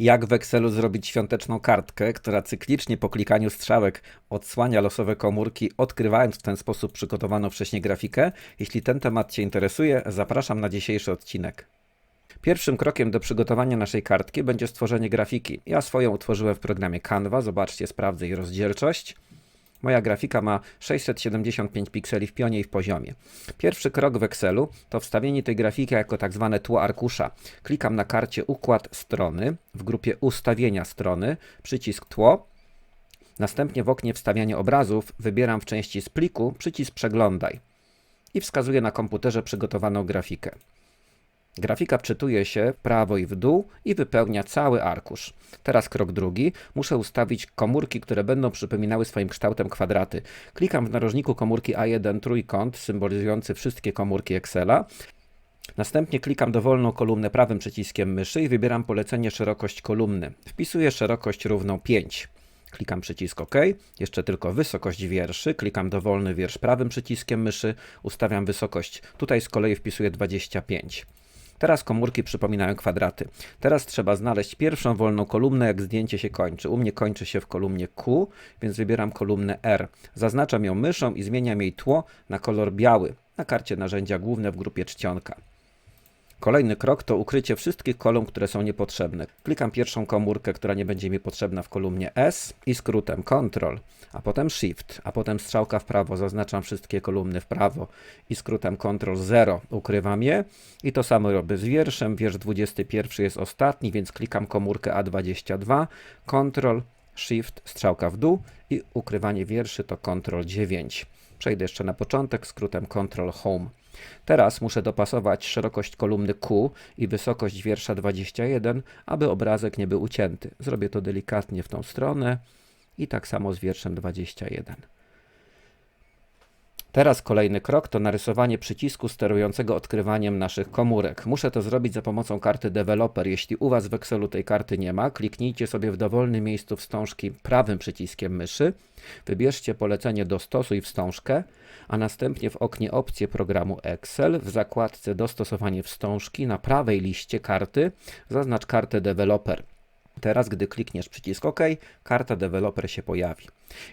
Jak w Excelu zrobić świąteczną kartkę, która cyklicznie po klikaniu strzałek odsłania losowe komórki, odkrywając w ten sposób przygotowaną wcześniej grafikę? Jeśli ten temat Cię interesuje, zapraszam na dzisiejszy odcinek. Pierwszym krokiem do przygotowania naszej kartki będzie stworzenie grafiki. Ja swoją utworzyłem w programie Canva, zobaczcie, sprawdzę jej rozdzielczość. Moja grafika ma 675 pikseli w pionie i w poziomie. Pierwszy krok w Excelu to wstawienie tej grafiki jako tak zwane tło arkusza. Klikam na karcie Układ strony, w grupie Ustawienia strony, przycisk Tło. Następnie w oknie Wstawianie obrazów wybieram w części z pliku przycisk Przeglądaj i wskazuję na komputerze przygotowaną grafikę. Grafika wczytuje się w prawo i w dół i wypełnia cały arkusz. Teraz krok drugi. Muszę ustawić komórki, które będą przypominały swoim kształtem kwadraty. Klikam w narożniku komórki A1 trójkąt, symbolizujący wszystkie komórki Excela. Następnie klikam dowolną kolumnę prawym przyciskiem myszy i wybieram polecenie szerokość kolumny. Wpisuję szerokość równą 5. Klikam przycisk OK, jeszcze tylko wysokość wierszy, klikam dowolny wiersz prawym przyciskiem myszy, ustawiam wysokość. Tutaj z kolei wpisuję 25. Teraz komórki przypominają kwadraty. Teraz trzeba znaleźć pierwszą wolną kolumnę, jak zdjęcie się kończy. U mnie kończy się w kolumnie Q, więc wybieram kolumnę R. Zaznaczam ją myszą i zmieniam jej tło na kolor biały na karcie narzędzia główne w grupie czcionka. Kolejny krok to ukrycie wszystkich kolumn, które są niepotrzebne. Klikam pierwszą komórkę, która nie będzie mi potrzebna w kolumnie S i skrótem Ctrl, a potem Shift, a potem strzałka w prawo. Zaznaczam wszystkie kolumny w prawo i skrótem Ctrl 0 ukrywam je. I to samo robię z wierszem. Wiersz 21 jest ostatni, więc klikam komórkę A22, Ctrl, Shift, strzałka w dół i ukrywanie wierszy to Ctrl 9. Przejdę jeszcze na początek skrótem Ctrl Home. Teraz muszę dopasować szerokość kolumny Q i wysokość wiersza 21, aby obrazek nie był ucięty. Zrobię to delikatnie w tą stronę i tak samo z wierszem 21. Teraz kolejny krok to narysowanie przycisku sterującego odkrywaniem naszych komórek. Muszę to zrobić za pomocą karty Developer. Jeśli u Was w Excelu tej karty nie ma, kliknijcie sobie w dowolnym miejscu wstążki prawym przyciskiem myszy, wybierzcie polecenie Dostosuj wstążkę, a następnie w oknie Opcje programu Excel w zakładce Dostosowanie wstążki na prawej liście karty zaznacz kartę Developer. Teraz, gdy klikniesz przycisk OK, karta deweloper się pojawi.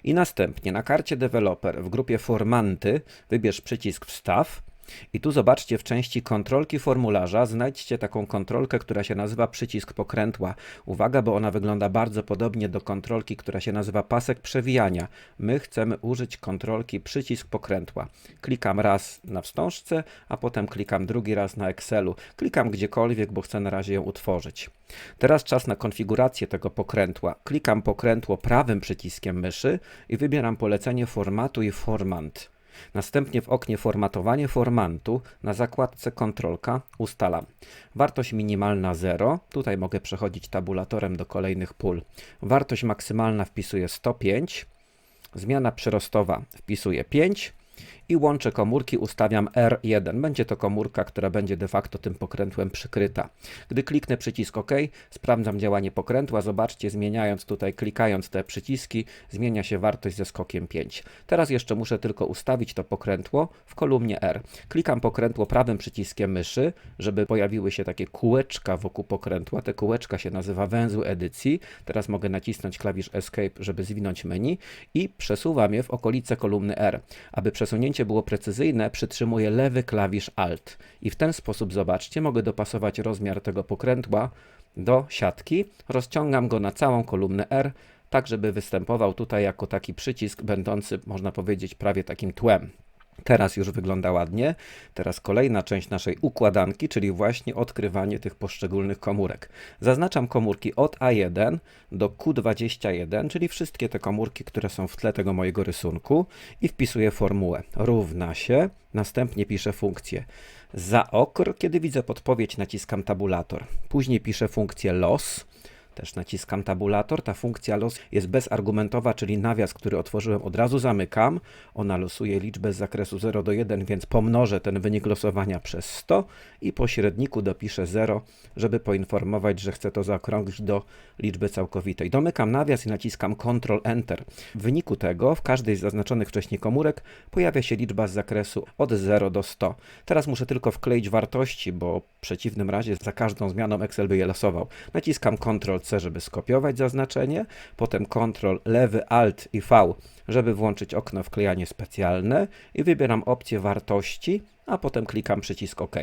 I następnie na karcie deweloper w grupie Formanty wybierz przycisk Wstaw i tu zobaczcie w części kontrolki formularza znajdźcie taką kontrolkę, która się nazywa przycisk pokrętła. Uwaga, bo ona wygląda bardzo podobnie do kontrolki, która się nazywa pasek przewijania. My chcemy użyć kontrolki przycisk pokrętła. Klikam raz na wstążce, a potem klikam drugi raz na Excelu. Klikam gdziekolwiek, bo chcę na razie ją utworzyć. Teraz czas na konfigurację tego pokrętła. Klikam pokrętło prawym przyciskiem myszy i wybieram polecenie formatu i formant. Następnie w oknie Formatowanie formantu na zakładce Kontrolka ustalam wartość minimalna 0. Tutaj mogę przechodzić tabulatorem do kolejnych pól. Wartość maksymalna wpisuję 105. Zmiana przyrostowa wpisuję 5 i łączę komórki ustawiam R1. Będzie to komórka, która będzie de facto tym pokrętłem przykryta. Gdy kliknę przycisk OK, sprawdzam działanie pokrętła. Zobaczcie, zmieniając tutaj, klikając te przyciski, zmienia się wartość ze skokiem 5. Teraz jeszcze muszę tylko ustawić to pokrętło w kolumnie R. Klikam pokrętło prawym przyciskiem myszy, żeby pojawiły się takie kółeczka wokół pokrętła. Te kółeczka się nazywa węzeł edycji. Teraz mogę nacisnąć klawisz Escape, żeby zwinąć menu i przesuwam je w okolice kolumny R. Aby przesunięcie było precyzyjne, przytrzymuję lewy klawisz Alt i w ten sposób, zobaczcie, mogę dopasować rozmiar tego pokrętła do siatki. Rozciągam go na całą kolumnę R, tak żeby występował tutaj jako taki przycisk będący, można powiedzieć, prawie takim tłem. Teraz już wygląda ładnie. Teraz kolejna część naszej układanki, czyli właśnie odkrywanie tych poszczególnych komórek. Zaznaczam komórki od A1 do Q21, czyli wszystkie te komórki, które są w tle tego mojego rysunku i wpisuję formułę. Równa się, następnie piszę funkcję. Za okr, kiedy widzę podpowiedź, naciskam tabulator. Później piszę funkcję los też naciskam tabulator. Ta funkcja los jest bezargumentowa, czyli nawias, który otworzyłem od razu zamykam. Ona losuje liczbę z zakresu 0 do 1, więc pomnożę ten wynik losowania przez 100 i po średniku dopiszę 0, żeby poinformować, że chcę to zaokrąglić do liczby całkowitej. Domykam nawias i naciskam Ctrl Enter. W wyniku tego w każdej z zaznaczonych wcześniej komórek pojawia się liczba z zakresu od 0 do 100. Teraz muszę tylko wkleić wartości, bo w przeciwnym razie za każdą zmianą Excel by je losował. Naciskam Ctrl C, żeby skopiować zaznaczenie, potem Ctrl lewy Alt i V, żeby włączyć okno wklejanie specjalne i wybieram opcję wartości, a potem klikam przycisk OK.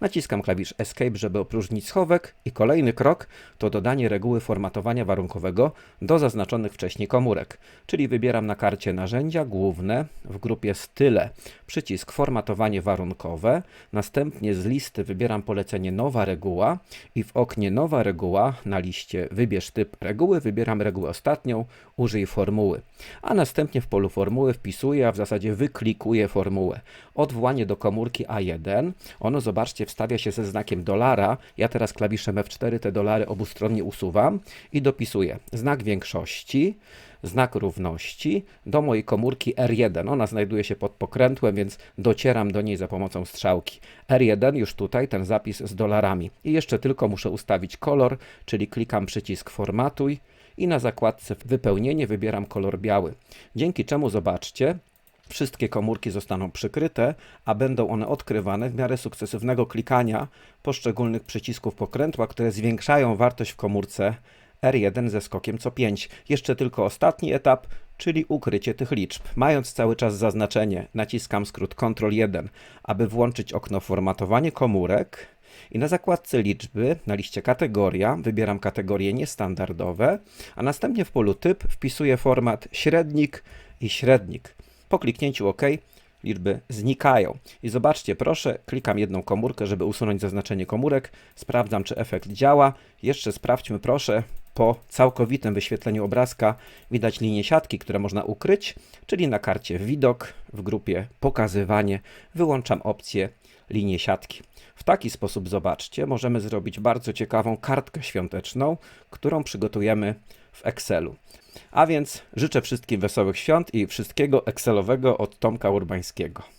Naciskam klawisz Escape, żeby opróżnić schowek i kolejny krok to dodanie reguły formatowania warunkowego do zaznaczonych wcześniej komórek, czyli wybieram na karcie narzędzia główne w grupie style. Przycisk formatowanie warunkowe, następnie z listy wybieram polecenie nowa reguła i w oknie nowa reguła na liście wybierz typ reguły, wybieram regułę ostatnią, użyj formuły, a następnie w polu formuły wpisuję, a w zasadzie wyklikuję formułę. Odwołanie do komórki A1, ono zobaczcie wstawia się ze znakiem dolara, ja teraz klawiszem F4 te dolary obustronnie usuwam i dopisuję znak większości, znak równości do mojej komórki R1. Ona znajduje się pod pokrętłem, więc docieram do niej za pomocą strzałki. R1 już tutaj, ten zapis z dolarami. I jeszcze tylko muszę ustawić kolor, czyli klikam przycisk formatuj i na zakładce wypełnienie wybieram kolor biały. Dzięki czemu zobaczcie, Wszystkie komórki zostaną przykryte, a będą one odkrywane w miarę sukcesywnego klikania poszczególnych przycisków pokrętła, które zwiększają wartość w komórce R1 ze skokiem co 5. Jeszcze tylko ostatni etap, czyli ukrycie tych liczb. Mając cały czas zaznaczenie, naciskam skrót Ctrl 1, aby włączyć okno formatowanie komórek. I na zakładce liczby, na liście kategoria, wybieram kategorie niestandardowe, a następnie w polu typ wpisuję format średnik i średnik. Po kliknięciu OK liczby znikają. I zobaczcie, proszę, klikam jedną komórkę, żeby usunąć zaznaczenie komórek. Sprawdzam, czy efekt działa. Jeszcze sprawdźmy, proszę, po całkowitym wyświetleniu obrazka widać linię siatki, które można ukryć, czyli na karcie widok w grupie pokazywanie wyłączam opcję linię siatki. W taki sposób, zobaczcie, możemy zrobić bardzo ciekawą kartkę świąteczną, którą przygotujemy w Excelu. A więc życzę wszystkim wesołych świąt i wszystkiego Excelowego od Tomka Urbańskiego.